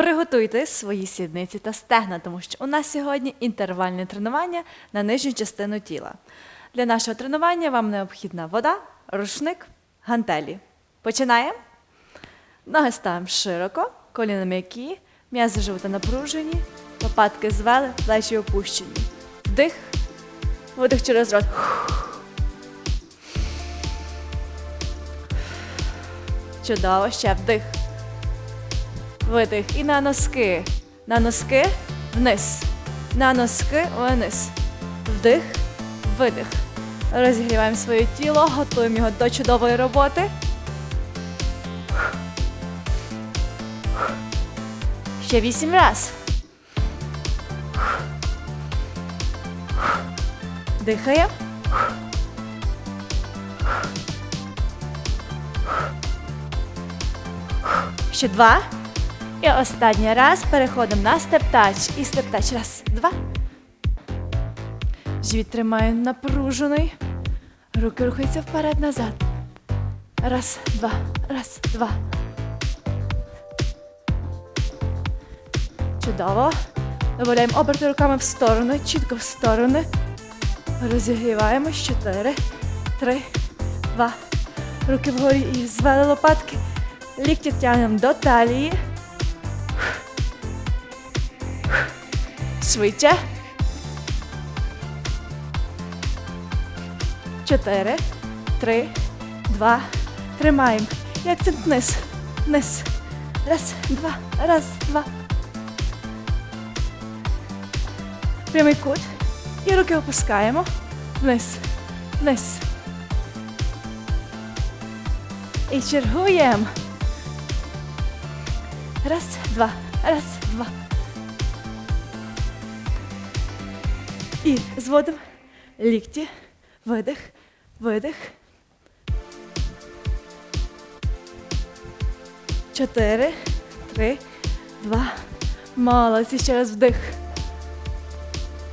Приготуйте свої сідниці та стегна, тому що у нас сьогодні інтервальне тренування на нижню частину тіла. Для нашого тренування вам необхідна вода, рушник, гантелі. Починаємо. Ноги ставимо широко, коліна м'які, м'язи живота напружені, лопатки звели, плечі опущені. Вдих, видих через рот. Чудово, ще вдих. Видих. І на носки. На носки вниз. На носки вниз. Вдих, видих. Розігріваємо своє тіло, готуємо його до чудової роботи. Ще вісім раз. Дихаємо. Ще два. І останній раз переходимо на степ-тач. І степ-тач. Раз, два. Живіт тримаємо напружений. Руки рухаються вперед-назад. Раз, два, раз, два. Чудово. Добавляємо оберти руками в сторони, чітко в сторони. Розігріваємо. Чотири, три, два. Руки вгорі і звели лопатки. Лікті тягнемо до талії. Швидше. Чотири, три, два. Тримаємо. І акцент вниз. Вниз. Раз, два, раз, два. Прямий кут. І руки опускаємо. Вниз. Вниз. І чергуємо. Раз, два, раз, І зводимо лікті, видих, видих. Чотири, три, два. Молодці. Ще раз вдих.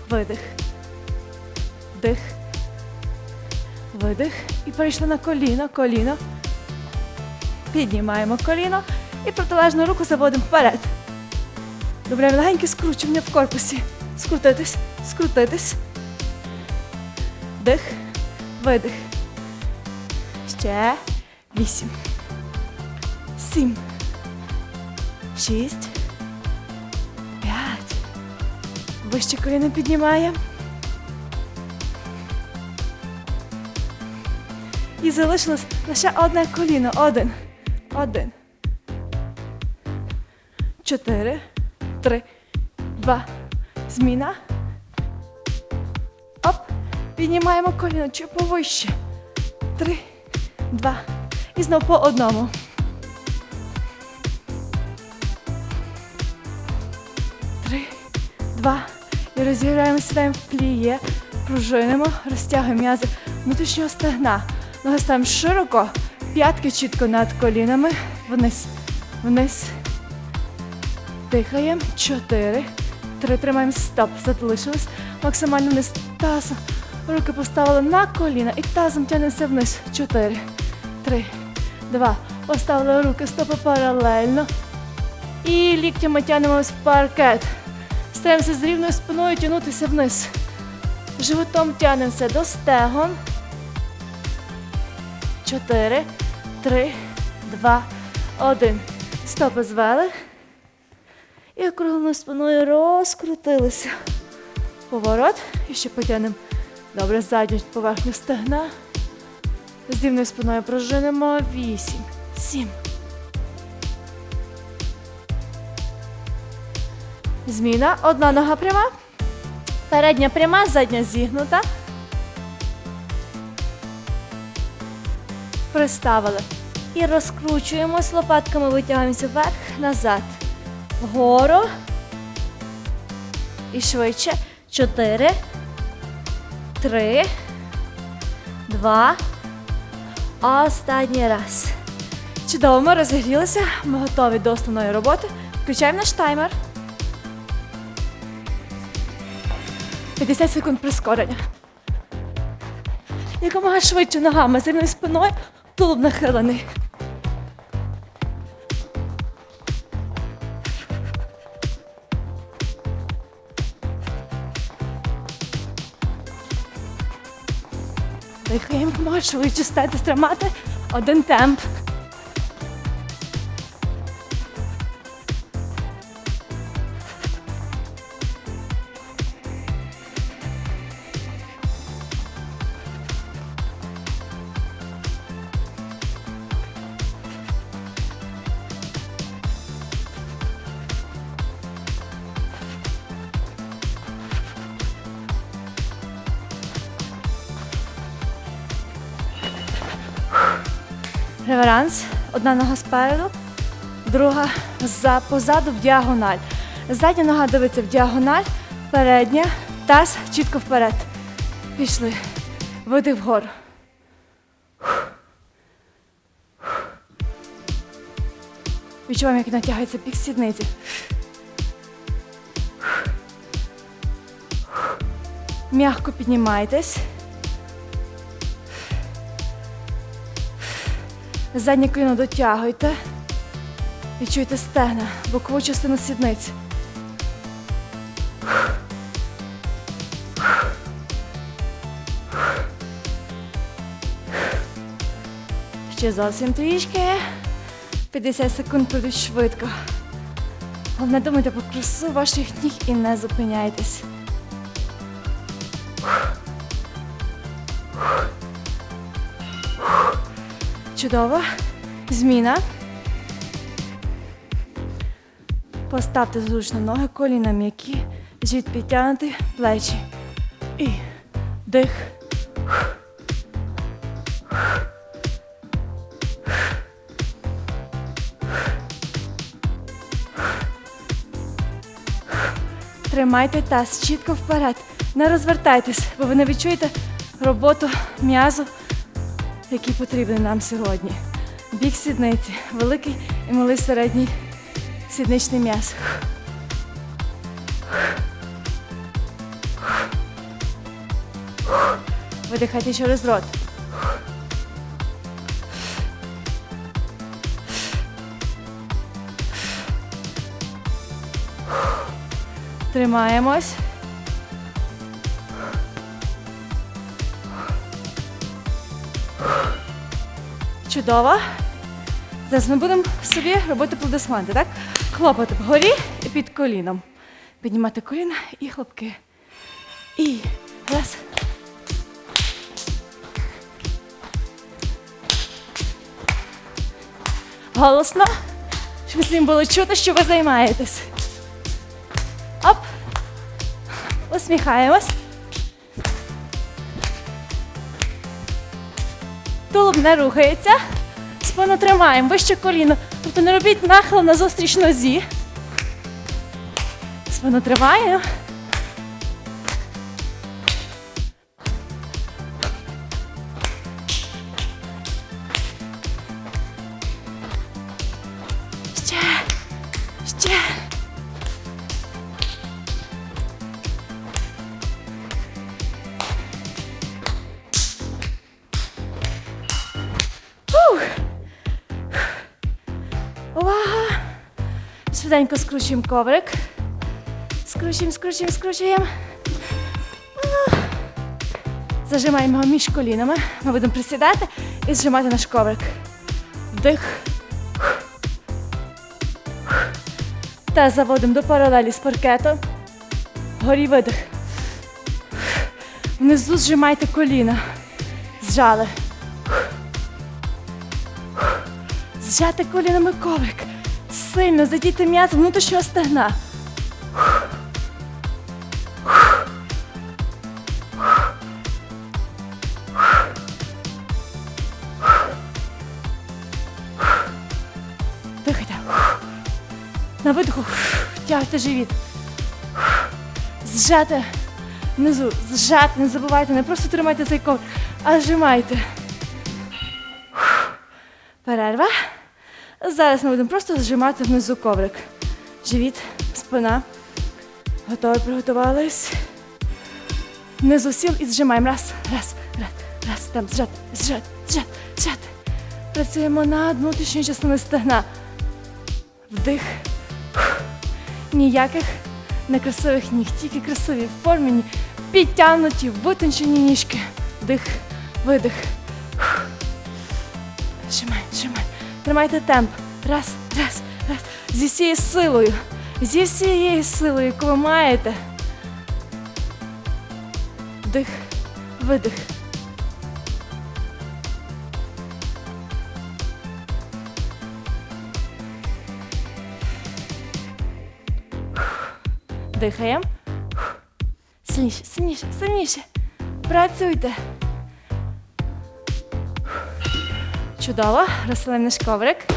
Видих. Вдих. Видих. І перейшли на коліно, коліно. Піднімаємо коліно і протилежну руку заводимо вперед. Добре, легеньке скручування в корпусі. Скрутитись, скрутитись. Вдих, видих. Ще вісім. Сім. Шість. П'ять. Вище коліно піднімаємо. І залишилось лише одне коліно. Один. Один. Чотири. Три. Два. Зміна. Піднімаємо коліно чи повище. Три. Два. І знов по одному. Три. Два. І розіграємо сідаємо пліє. Пружинимо, розтягуємо м'язи внутрішнього стегна. Ноги ставимо широко, п'ятки чітко над колінами. Вниз. Вниз. Дихаємо. Чотири. Три. Тримаємо стоп. Залишились. Максимально вниз. Тазом. Руки поставили на коліна і тазом тягнемося вниз. Чотири. Три. Два. Поставили руки, стопи паралельно. І ліктями тягнемось в паркет. Стараємося з рівною спиною тягнутися вниз. Животом тягнемося до стегон. Чотири, три, два, один. Стопи звели. І округленою спиною розкрутилися. Поворот. І ще потягнемо добре задню поверхню стегна. З рівною спиною прожинемо. Вісім, сім. Зміна. Одна нога пряма. Передня пряма, задня зігнута. Приставили. І розкручуємось, лопатками витягуємося вверх, назад. Вгору. І швидше. Чотири. Три. Два. Останній раз. Чудово, ми розігрілися. Ми готові до основної роботи. Включаємо наш таймер. 50 секунд прискорення. Якомога швидше ногами з рівною спиною, тулуб нахилений. Дихаємо, можеш швидше стати тримати один темп. Одна нога спереду, друга за позаду в діагональ. Задня нога дивиться в діагональ, передня, таз чітко вперед. Пішли. Видих вгору. Відчуваємо, як натягається пік сідниці. М'яко піднімайтесь. Заднє коліно дотягуйте. Відчуйте стегна, бокову частину сідниць. Ще зовсім трішки. 50 секунд пройдуть швидко. Головне думайте про красу ваших ніг і не зупиняйтесь. Чудово. Зміна. Поставте зручно ноги, коліна м'які, живіт підтягнути, плечі. І дих. Тримайте таз чітко вперед. Не розвертайтесь, бо ви не відчуєте роботу м'язу, який потрібен нам сьогодні. Бік сідниці, великий і малий середній сідничний м'яз. Видихайте через рот. Тримаємось. Чудово. Зараз ми будемо собі робити аплодисменти, так? Хлопати вгорі і під коліном. Піднімати коліна і хлопки. І раз. Голосно, щоб всім було чути, що ви займаєтесь. Оп. Усміхаємось. Не рухається. Спину тримаємо, вище коліно. Тобто не робіть нахил на зустріч нозі. Спину тримаємо. Швиденько скручуємо коврик. Скручуємо, скручуємо, скручуємо. Зажимаємо його між колінами. Ми будемо присідати і зжимати наш коврик. Вдих. Та заводимо до паралелі з паркетом. Горі видих. Внизу зжимайте коліна. Зжали. Зжати колінами коврик. Сильно задійте м'яз внутрішнього стегна. Дихайте. На видиху тягте живіт. Зжати внизу, зжати, не забувайте, не просто тримайте цей коврик, а зжимайте. Зараз ми будемо просто зжимати внизу коврик. Живіт, спина. Готові, приготувались. Внизу сіл і зжимаємо. Раз, раз, раз, раз. Там зжати, зжати, зжати, зжати. Працюємо над внутрішньою частиною стегна. Вдих. Ніяких некрасивих ніг, тільки красиві, формені, підтягнуті, витончені ніжки. Вдих, видих. Зжимай, зжимай. Тримайте темп. Раз, раз, раз. Зі всією силою. Зі всією силою, яку ви маєте. Вдих, видих. Дихаємо. Сильніше, сильніше, сильніше. Працюйте. Чудово. Розсилаємо наш коврик.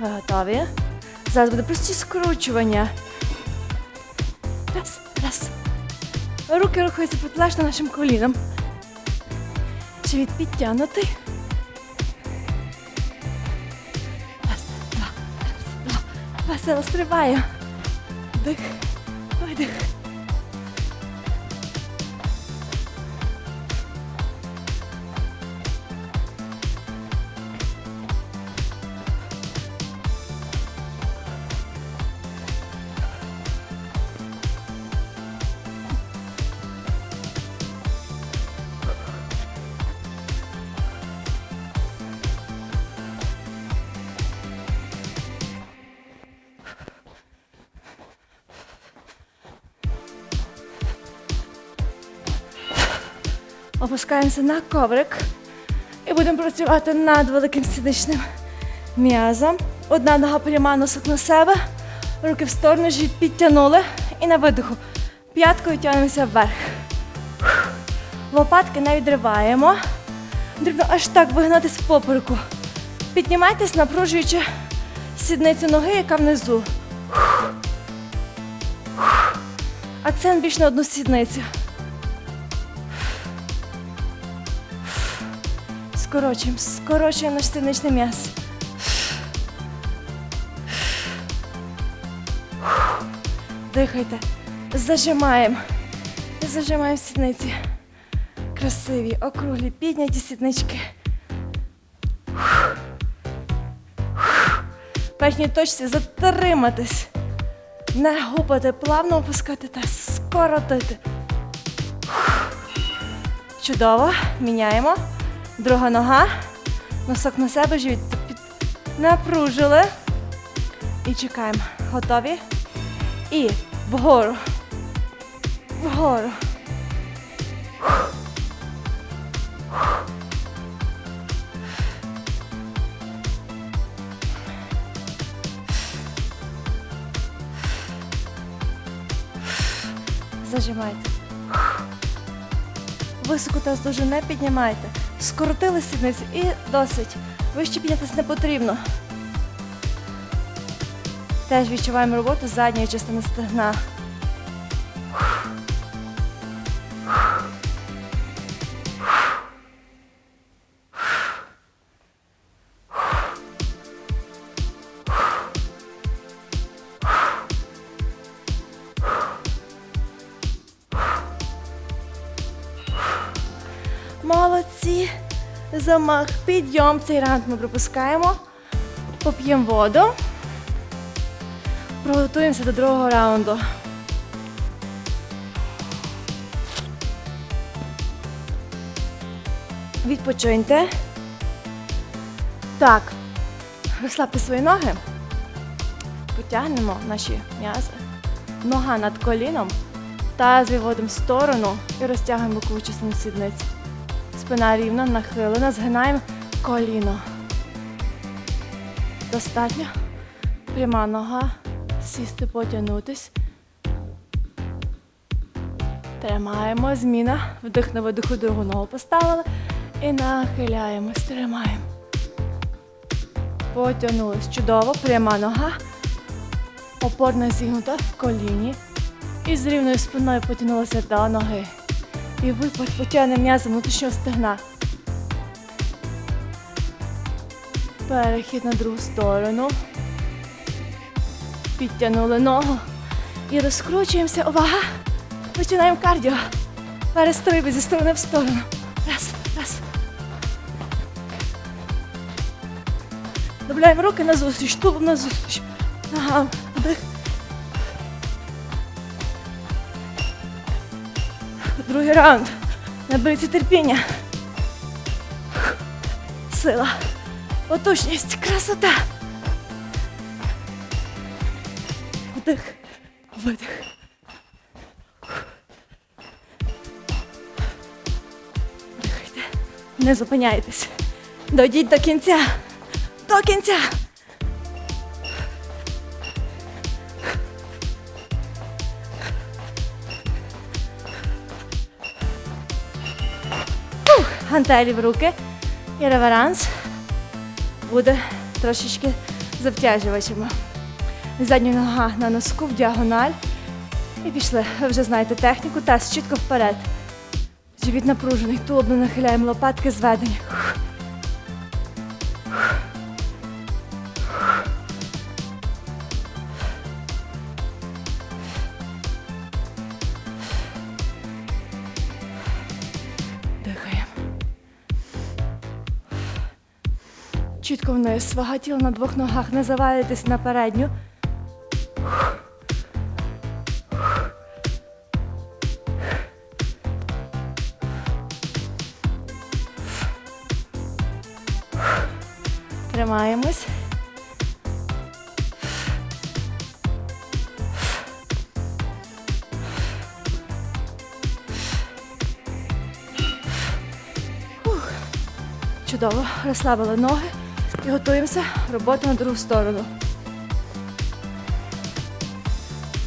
Ви готові? Зараз буде прості скручування. Раз, раз. Руки рухаються протилежно нашим колінам. Живіт підтягнутий. Раз, два, раз, два. Весело стрибає. Вдих, видих. Опускаємося на коврик і будемо працювати над великим сідничним м'язом. Одна нога пряма носок на себе, руки в сторону, живіт підтягнули і на видиху. П'яткою тягнемося вверх. Лопатки не відриваємо. Потрібно аж так вигнатись в попереку. Піднімайтесь, напружуючи сідницю ноги, яка внизу. Акцент більш на одну сідницю. Скорочуємо, скорочуємо наш сідничний м'яз. Дихайте. Зажимаємо. Зажимаємо сідниці. Красиві, округлі, підняті сіднички. Верхній точці затриматись. Не гупати, плавно опускати таз, скоротити. Чудово. Міняємо. Друга нога. Носок на себе, живіт під... напружили. І чекаємо. Готові? І вгору. Вгору. Зажимайте. Високо таз дуже не піднімайте. Скоротили сідницю і досить. Вище піднятися не потрібно. Теж відчуваємо роботу задньої частини стегна. Замах, підйом. Цей раунд ми пропускаємо. Поп'ємо воду. Приготуємося до другого раунду. Відпочиньте. Так. Розслабте свої ноги. Потягнемо наші м'язи. Нога над коліном. Таз виводимо в сторону і розтягуємо бокову сідниці. Спина рівна, нахилена, згинаємо коліно. Достатньо. Пряма нога. Сісти, потягнутись. Тримаємо. Зміна. Вдих на видиху другу ногу поставили. І нахиляємось. Тримаємо. Потягнулись. Чудово. Пряма нога. Опорна зігнута в коліні. І з рівною спиною потягнулися до ноги. І випад потягне м'язи внутрішнього стегна. Перехід на другу сторону. Підтягнули ногу. І розкручуємося. Увага! Починаємо кардіо. Перестриби зі сторони в сторону. Раз, раз. Добавляємо руки назустріч, тулуб назустріч. Ага, вдих. Другий раунд. Наберіться терпіння. Сила. Потужність. Красота. Вдих. Видих. Дихайте. Не зупиняйтесь. Дойдіть до кінця. До кінця. Гантелі в руки. І реверанс буде трошечки завтяжувачами. Задня нога на носку в діагональ. І пішли. Ви вже знаєте техніку. Таз чітко вперед. Живіт напружений, тулубно нахиляємо лопатки зведені. Вниз. Вага тіла на двох ногах. Не завалитесь на передню. Тримаємось. Чудово. Розслабили ноги і готуємося роботи на другу сторону.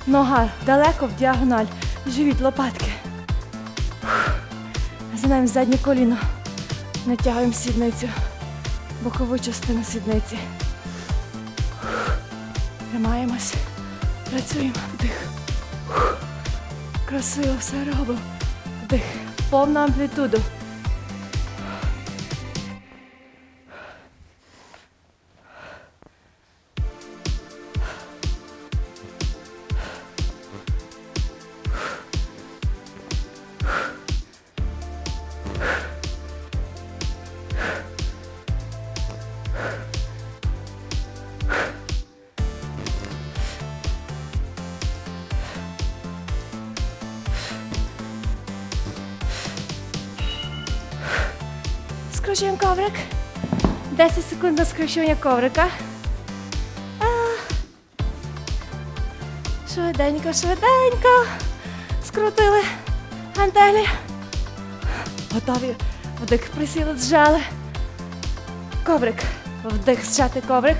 Нога далеко в діагональ. Живіт лопатки. Згинаємо заднє коліно. Натягуємо сідницю бокову частину сідниці. Тримаємось. Працюємо. Вдих. Красиво все робимо. Вдих. Повну амплітуду. Скручуємо коврик. 10 секунд до скручування коврика. Швиденько, швиденько. Скрутили гантелі. Готові. Вдих присіли, зжали. Коврик. Вдих, зжати коврик.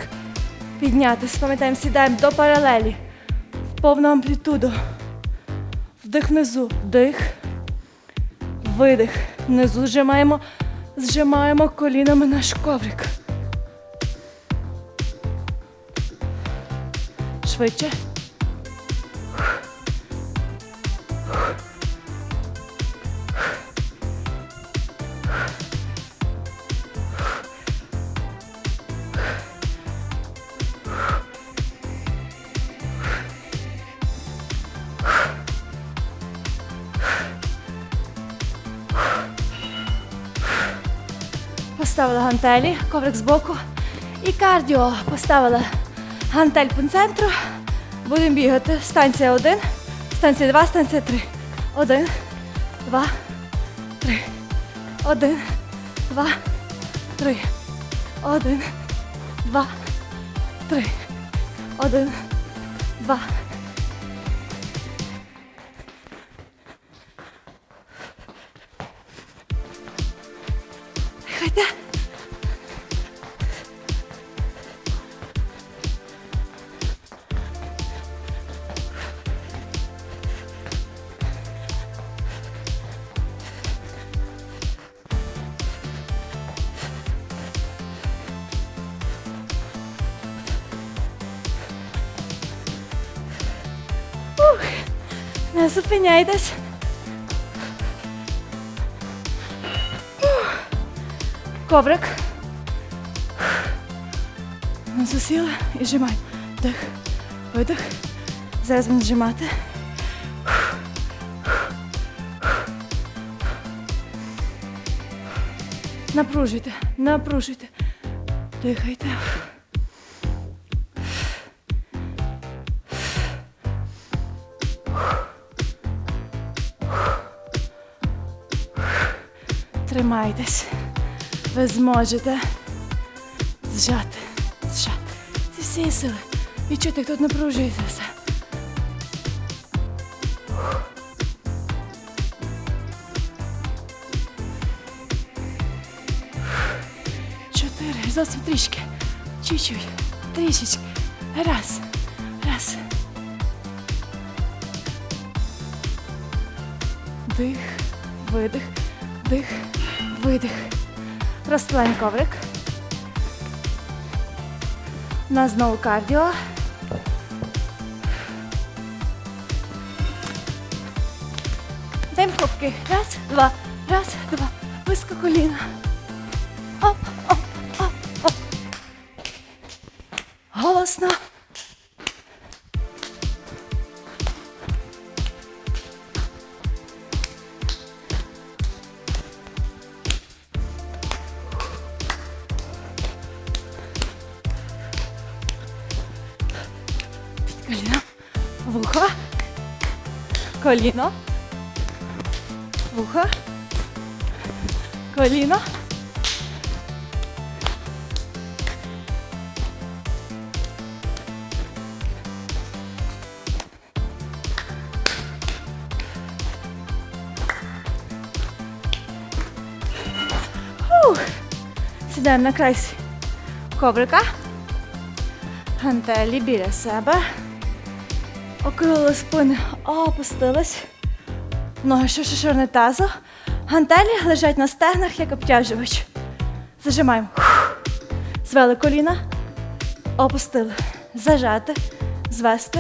Піднятись. Пам'ятаємо, сідаємо до паралелі. В повну амплітуду. Вдих внизу. Вдих. Видих. Внизу зжимаємо. Зжимаємо колінами наш коврик. Швидше. поставила гантелі, коврик з боку. І кардіо поставила гантель по центру. Будемо бігати. Станція 1, станція 2, станція 3. 1, 2, 3. 1, 2, 3. 1, 2, 3. 1, 2, 3. Зупиняйтесь. Коврик. Ну, і зжимай. Вдих, видих. Зараз будемо зжимати. Напружуйте, напружуйте. Дихайте. Тримайтесь. Ви зможете зжати, зжати. Зі всієї сили. Відчути, як тут напружується все. Чотири. Зовсім трішки. Чуть-чуть. Трішечки. Раз. Раз. Дих, видих, дих, видих. Розстилаємо коврик. У нас знову кардіо. Даємо хлопки. Раз, два, раз, два. Високо коліна. Оп, оп, оп, оп. Голосно. Коліно. Вухо. Коліно. Сідаємо на край коврика. Гантелі біля себе. Окрили спини, опустились. Ноги ще ширини тазу. Гантелі лежать на стегнах, як обтяжувач. Зажимаємо. Звели коліна. Опустили. Зажати. Звести.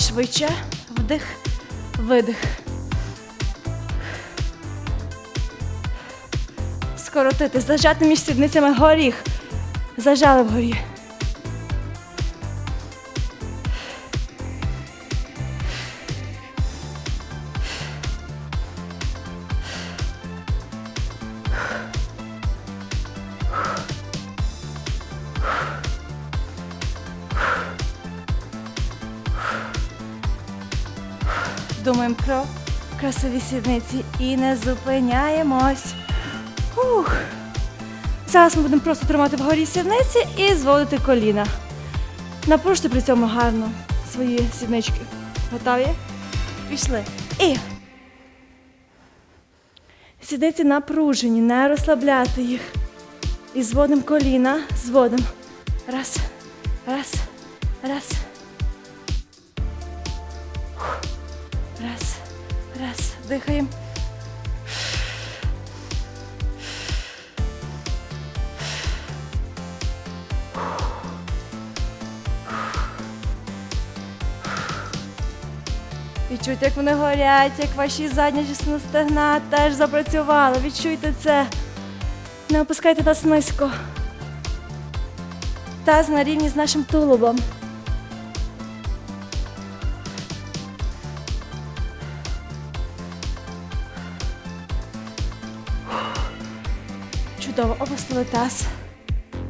Швидше. Вдих. Видих. Скоротити. Зажати між сідницями горіх. Зажали вгорі. Думаємо про красиві сідниці і не зупиняємось. Ух. Зараз ми будемо просто тримати вгорі сідниці і зводити коліна. Напружте при цьому гарно свої сіднички. Готові? Пішли. І. Сідниці напружені, не розслабляти їх. І зводимо коліна, зводимо. Раз, раз. Раз, Дихаємо. Відчуйте, як вони горять, як ваші задня частина стегна теж запрацювала. Відчуйте це. Не опускайте нас низько. Таз на рівні з нашим тулубом. Чудово, таз.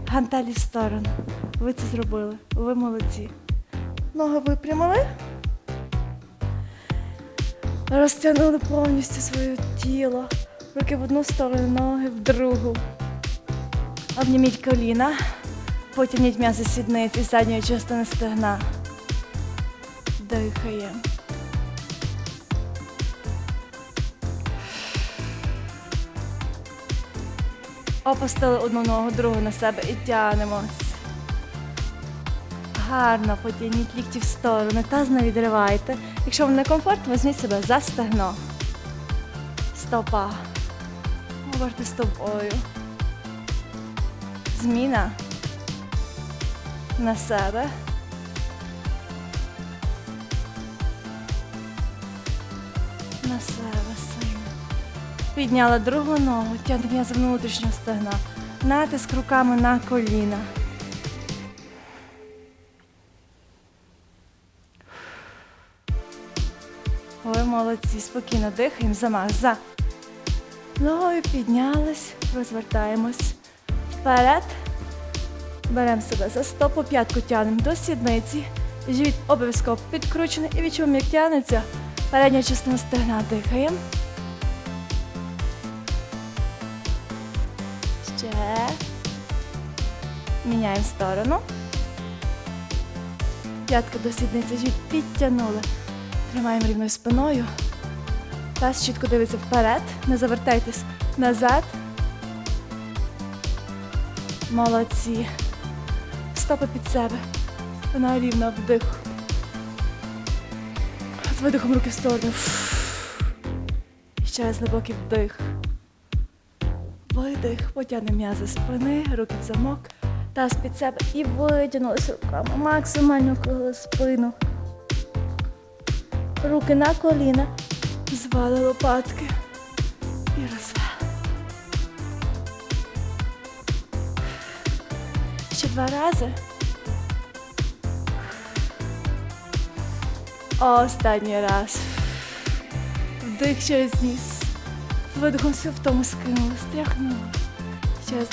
Гантелі в сторону. Ви це зробили. Ви молодці. Ноги випрямили. Розтягнули повністю своє тіло. Руки в одну сторону, ноги в другу. Обніміть коліна. Потягніть м'язи сідниці задньої частини стегна. Дихаємо. Опустили одну ногу, другу на себе і тягнемось. Гарно потягніть лікті в сторони, таз не відривайте. Якщо вам не комфортно, візьміть себе за стегно. Стопа. Говорте стопою. Зміна. На себе. Підняла другу ногу, тягне м'язи внутрішнього стегна. Натиск руками на коліна. Ой, молодці, спокійно дихаємо, замах за. Ногою піднялись, розвертаємось. Вперед. Беремо себе за стопу, п'ятку тягнемо до сідниці. Живіт обов'язково підкручений і відчуємо, як тягнеться. Передня частина стегна дихаємо. Міняємо сторону. П'ятка до сідниці підтягнули. Тримаємо рівною спиною. Таз чітко дивиться вперед. Не завертайтесь назад. Молодці. Стопи під себе. Спина рівна вдих. З видихом руки в сторону. І ще раз глибокий вдих. Видих, потягнемо м'язи спини, руки в замок, таз під себе і витягнулися руками. Максимально кругли спину. Руки на коліна. Звали лопатки. І розвели. Ще два рази. Останній раз. Вдих через ніс. Видихом все в тому скинули, стряхнули. Ще раз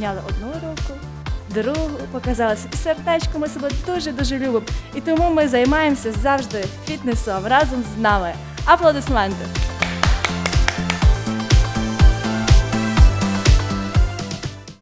Підняли одну руку, другу, показали сердечко, ми себе дуже-дуже любимо. І тому ми займаємося завжди фітнесом разом з нами. Аплодисменти!